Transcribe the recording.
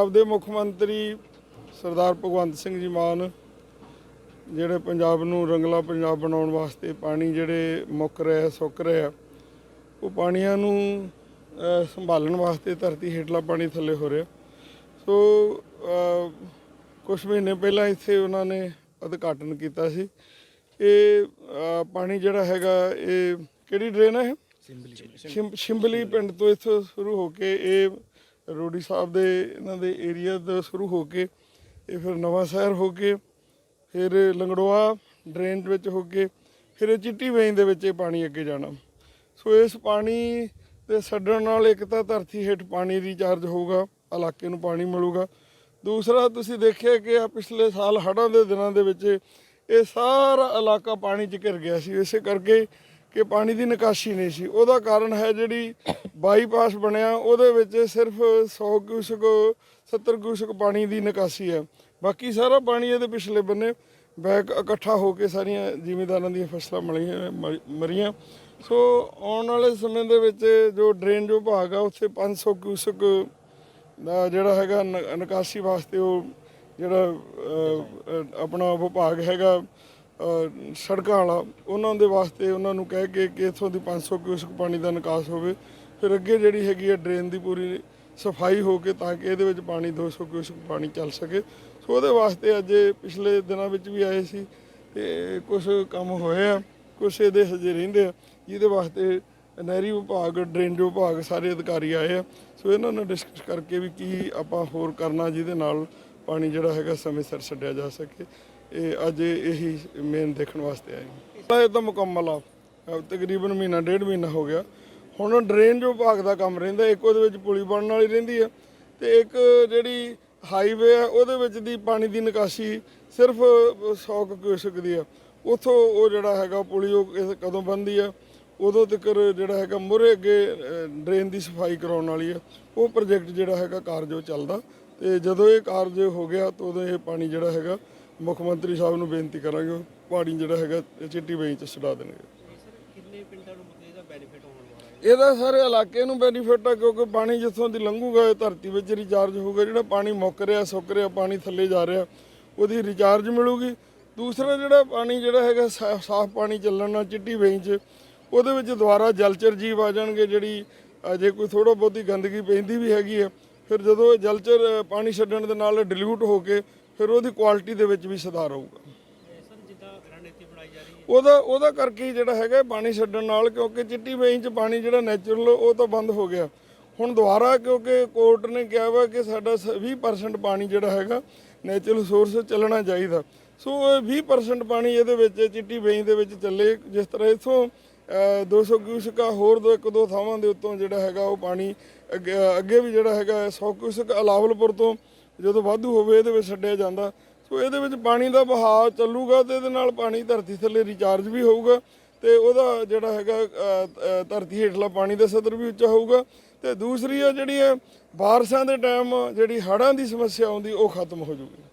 ਪੰਜਾਬ ਦੇ ਮੁੱਖ ਮੰਤਰੀ ਸਰਦਾਰ ਭਗਵੰਤ ਸਿੰਘ ਜੀ ਮਾਨ ਜਿਹੜੇ ਪੰਜਾਬ ਨੂੰ ਰੰਗਲਾ ਪੰਜਾਬ ਬਣਾਉਣ ਵਾਸਤੇ ਪਾਣੀ ਜਿਹੜੇ ਮੁੱਕ ਰਿਹਾ ਸੁੱਕ ਰਿਹਾ ਉਹ ਪਾਣੀਆਂ ਨੂੰ ਸੰਭਾਲਣ ਵਾਸਤੇ ਧਰਤੀ ਹੇਠਲਾ ਪਾਣੀ ਥੱਲੇ ਹੋ ਰਿਹਾ। ਸੋ ਕੁਝ ਮਹੀਨੇ ਪਹਿਲਾਂ ਇੱਥੇ ਉਹਨਾਂ ਨੇ ਉਦਘਾਟਨ ਕੀਤਾ ਸੀ। ਇਹ ਪਾਣੀ ਜਿਹੜਾ ਹੈਗਾ ਇਹ ਕਿਹੜੀ ਡਰੇਨ ਹੈ ਸ਼ਿੰਬ- ਸ਼ਿੰਬਲੀ ਪਿੰਡ ਤੋਂ ਇੱਥੋਂ ਸ਼ੁਰੂ ਹੋ ਕੇ ਇਹ ਰੋੜੀ ਸਾਹਿਬ ਦੇ ਇਹਨਾਂ ਦੇ ਏਰੀਆ ਤੋਂ ਸ਼ੁਰੂ ਹੋ ਕੇ ਇਹ ਫਿਰ ਨਵਾਂ ਸ਼ਹਿਰ ਹੋ ਕੇ, ਫਿਰ ਲੰਗੜੋਆ ਡਰੇਨ ਵਿੱਚ ਹੋ ਕੇ, ਫਿਰ ਇਹ ਚਿੱਟੀ ਵੇਈਂ ਦੇ ਵਿੱਚ ਇਹ ਪਾਣੀ ਅੱਗੇ ਜਾਣਾ। ਸੋ ਇਸ ਪਾਣੀ ਦੇ ਛੱਡਣ ਨਾਲ ਇੱਕ ਤਾਂ ਧਰਤੀ ਹੇਠ ਪਾਣੀ ਰੀਚਾਰਜ ਹੋਊਗਾ, ਇਲਾਕੇ ਨੂੰ ਪਾਣੀ ਮਿਲੂਗਾ। ਦੂਸਰਾ, ਤੁਸੀਂ ਦੇਖਿਆ ਕਿ ਆ ਪਿਛਲੇ ਸਾਲ ਹੜ੍ਹਾਂ ਦੇ ਦਿਨਾਂ ਦੇ ਵਿੱਚ ਇਹ ਸਾਰਾ ਇਲਾਕਾ ਪਾਣੀ 'ਚ ਘਿਰ ਗਿਆ ਸੀ। ਇਸੇ ਕਰਕੇ ਕਿ ਪਾਣੀ ਦੀ ਨਿਕਾਸੀ ਨਹੀਂ ਸੀ। ਉਹਦਾ ਕਾਰਨ ਹੈ ਜਿਹੜੀ ਬਾਈਪਾਸ ਬਣਿਆ, ਉਹਦੇ ਵਿੱਚ ਸਿਰਫ 100 ਕਿਊਸਕ 70 ਕਿਊਸਕ ਪਾਣੀ ਦੀ ਨਿਕਾਸੀ ਹੈ। ਬਾਕੀ ਸਾਰਾ ਪਾਣੀ ਇਹਦੇ ਪਿਛਲੇ ਬੰਨੇ ਬੈਕ ਇਕੱਠਾ ਹੋ ਕੇ ਸਾਰੀਆਂ ਜ਼ਿਮੀਂਦਾਰਾਂ ਦੀਆਂ ਫਸਲਾਂ ਮਲੀਆਂ ਮਰ- ਮਰੀਆਂ। ਸੋ ਆਉਣ ਵਾਲੇ ਸਮੇਂ ਦੇ ਵਿੱਚ ਜੋ ਡਰੇਨ ਜੋ ਭਾਗ ਆ, ਉੱਥੇ 500 ਕਿਊਸਕ ਦਾ ਜਿਹੜਾ ਹੈਗਾ ਨ- ਨਿਕਾਸੀ ਵਾਸਤੇ ਉਹ ਜਿਹੜਾ ਆਪਣਾ ਵਿਭਾਗ ਹੈਗਾ ਸੜਕਾਂ ਵਾਲਾ, ਉਹਨਾਂ ਦੇ ਵਾਸਤੇ ਉਹਨਾਂ ਨੂੰ ਕਹਿ ਕੇ ਕਿ ਇਥੋਂ ਦੀ 500 ਕਿਊਸਕ ਪਾਣੀ ਦਾ ਨਿਕਾਸ ਹੋਵੇ। ਫਿਰ ਅੱਗੇ ਜਿਹੜੀ ਹੈਗੀ ਹੈ ਡਰੇਨ ਦੀ ਪੂਰੀ ਸਫ਼ਾਈ ਹੋ ਕੇ ਤਾਂ ਕਿ ਇਹਦੇ ਵਿੱਚ ਪਾਣੀ 200 ਕਿਊਸਕ ਪਾਣੀ ਚੱਲ ਸਕੇ। ਸੋ ਉਹਦੇ ਵਾਸਤੇ ਅੱਜ ਪਿਛਲੇ ਦਿਨਾਂ ਵਿੱਚ ਵੀ ਆਏ ਸੀ ਤੇ ਕੁਝ ਕੰਮ ਹੋਏ ਆ ਕੁਝ ਇਹਦੇ ਹਜੇ ਰਹਿੰਦੇ ਆ, ਜਿਹਦੇ ਵਾਸਤੇ ਨਹਿਰੀ ਵਿਭਾਗ ਡਰੇਨਜ ਵਿਭਾਗ ਸਾਰੇ ਅਧਿਕਾਰੀ ਆਏ ਆ। ਸੋ ਇਹਨਾਂ ਨਾਲ ਡਿਸਕਸ ਕਰਕੇ ਵੀ ਕੀ ਆਪਾਂ ਹੋਰ ਕਰਨਾ ਜਿਹਦੇ ਨਾਲ ਪਾਣੀ ਜਿਹੜਾ ਹੈਗਾ ਸਮੇਂ ਸਿਰ ਛੱਡਿਆ ਜਾ ਸਕੇ। ਇਹ ਅੱਜ ਇਹੀ ਮੇਨ ਦੇਖਣ ਵਾਸਤੇ ਆਏ ਹਾਂ। ਇਹ ਤਾਂ ਮੁਕੰਮਲ ਆ। ਤਕਰੀਬਨ ਮਹੀਨਾ, ਡੇਢ ਮਹੀਨਾ ਹੋ ਗਿਆ। ਹੁਣ ਡਰੇਨ ਜੋ ਵਿਭਾਗ ਦਾ ਕੰਮ ਰਹਿੰਦਾ, ਇੱਕ ਉਹਦੇ ਵਿੱਚ ਪੁਲੀ ਬਣਨ ਵਾਲੀ ਰਹਿੰਦੀ ਆ ਤੇ ਇੱਕ ਜਿਹੜੀ ਹਾਈਵੇ ਆ, ਉਹਦੇ ਵਿੱਚ ਦੀ ਪਾਣੀ ਦੀ ਨਿਕਾਸੀ ਸਿਰਫ 100 ਕਿਊਸਕ ਦੀ ਆ। ਉਥੋਂ ਉਹ ਜਿਹੜਾ ਹੈਗਾ ਪੁਲੀ ਉਹ ਕਦੋਂ ਬੰਦੀ ਆ, ਉਦੋਂ ਤੱਕ ਜਿਹੜਾ ਹੈਗਾ ਮੁਰੇ ਅੱਗੇ ਡਰੇਨ ਦੀ ਸਫ਼ਾਈ ਕਰਾਉਣ ਵਾਲੀ ਆ। ਉਹ ਪ੍ਰੋਜੈਕਟ ਜਿਹੜਾ ਹੈਗਾ ਕਾਰਜ ਉਹ ਚੱਲਦਾ ਤੇ ਜਦੋਂ ਇਹ ਕਾਰਜ ਹੋ ਗਿਆ ਤਾਂ ਉਦੋਂ ਇਹ ਪਾਣੀ ਜਿਹੜਾ ਹੈਗਾ ਮੁੱਖ ਮੰਤਰੀ ਸਾਹਿਬ ਨੂੰ ਬੇਨਤੀ ਕਰਾਂਗੇ ਉਹ ਪਾਣੀ ਜਿਹੜਾ ਹੈਗਾ ਇਹ ਚਿੱਟੀ ਵੇਈ ਚ ਛਡਾ ਦੇਣਗੇ। ਕਿੰਨੇ ਪਿੰਡਾਂ ਨੂੰ ਮਤਲਬ ਇਹਦਾ ਬੈਨੀਫਿਟ ਹੋਣ ਵਾਲਾ ਹੈ ਇਹਦਾ ਸਾਰੇ ਇਲਾਕੇ ਨੂੰ ਬੈਨੀਫਿਟ ਆ ਕਿਉਂਕਿ ਪਾਣੀ ਜਿੱਥੋਂ ਦੀ ਲੰਘੂਗਾ ਇਹ ਧਰਤੀ ਵਿੱਚ ਰਿਚਾਰਜ ਹੋਊਗਾ ਜਿਹੜਾ ਪਾਣੀ ਮੁੱਕ ਰਿਹਾ ਸੁੱਕ ਰਿਹਾ ਪਾਣੀ ਥੱਲੇ ਜਾ ਰਿਹਾ ਉਹਦੀ ਰਿਚਾਰਜ ਮਿਲੂਗੀ। ਦੂਸਰਾ ਜਿਹੜਾ ਪਾਣੀ ਜਿਹੜਾ ਹੈਗਾ ਸਾ- ਸਾਫ਼ ਪਾਣੀ ਚੱਲਣ ਨਾਲ ਚਿੱਟੀ ਵੇਈ 'ਚ ਉਹਦੇ ਵਿੱਚ ਦੁਬਾਰਾ ਜਲਚਰ ਜੀਵ ਆ ਜਾਣਗੇ ਜਿਹੜੀ ਅ, ਜੇ ਕੋਈ ਥੋੜਾ ਬਹੁਤੀ ਗੰਦਗੀ ਪੈਂਦੀ ਵੀ ਹੈਗੀ ਆ। ਫਿਰ ਜਦੋਂ ਇਹ ਜਲਚਰ ਅ, ਪਾਣੀ ਛੱਡਣ ਦੇ ਨਾਲ ਡਿਲੂਟ ਹੋ ਕੇ ਫਿਰ ਉਹਦੀ ਕੁਆਲਿਟੀ ਦੇ ਵਿੱਚ ਵੀ ਸੁਧਾਰ ਆਊਗਾ। ਉਹਦਾ ਉਹਦਾ ਕਰਕੇ ਹੀ ਜਿਹੜਾ ਹੈਗਾ ਪਾਣੀ ਛੱਡਣ ਨਾਲ ਕਿਉਂਕਿ ਚਿੱਟੀ ਵੇਈ 'ਚ ਪਾਣੀ ਜਿਹੜਾ ਨੈਚੁਰਲ ਉਹ ਤਾਂ ਬੰਦ ਹੋ ਗਿਆ। ਹੁਣ ਦੁਬਾਰਾ ਕਿਉਂਕਿ ਕੋਰਟ ਨੇ ਕਿਹਾ ਵਾ ਕਿ ਸਾਡਾ ਸ- 20% ਪਾਣੀ ਜਿਹੜਾ ਹੈਗਾ ਨੈਚੁਰਲ ਸੋਰਸ ਚੱਲਣਾ ਚਾਹੀਦਾ। ਸੋ ਇਹ 20% ਪਾਣੀ ਇਹਦੇ ਵਿੱਚ ਚਿੱਟੀ ਵੇਈ ਦੇ ਵਿੱਚ ਚੱਲੇ। ਜਿਸ ਤਰ੍ਹਾਂ ਇਥੋਂ 200 ਕਿਊਸਕਾ ਹੋਰ ਦੋ ਇੱਕ ਦੋ ਥਾਵਾਂ ਦੇ ਉੱਤੋਂ ਜਿਹੜਾ ਹੈਗਾ ਉਹ ਪਾਣੀ ਅੱਗੇ ਅੱਗੇ ਵੀ ਜਿਹੜਾ ਹੈਗਾ 100 ਕਿਊਸਕ ਅਲਾਵਲਪੁਰ ਤੋਂ ਜਦੋਂ ਵਾਧੂ ਹੋਵੇ ਇਹਦੇ ਵਿੱਚ ਛੱਡਿਆ ਜਾਂਦਾ। ਸੋ ਇਹਦੇ ਵਿੱਚ ਪਾਣੀ ਦਾ ਬਹਾਅ ਚੱਲੂਗਾ ਤੇ ਇਹਦੇ ਨਾਲ ਪਾਣੀ ਧਰਤੀ ਥੱਲੇ ਰਿਚਾਰਜ ਵੀ ਹੋਊਗਾ ਤੇ ਉਹਦਾ ਜਿਹੜਾ ਹੈਗਾ ਧਰਤੀ ਹੇਠਲਾ ਪਾਣੀ ਦਾ ਸਤਰ ਵੀ ਉੱਚਾ ਹੋਊਗਾ। ਤੇ ਦੂਸਰੀ ਆ ਜਿਹੜੀ ਹੈ ਬਾਰਿਸ਼ਾਂ ਦੇ ਟਾਈਮ ਜਿਹੜੀ ਹੜ੍ਹਾਂ ਦੀ ਸਮੱਸਿਆ ਆਉਂਦੀ, ਉਹ ਖਤਮ ਹੋ ਜੂਗੀ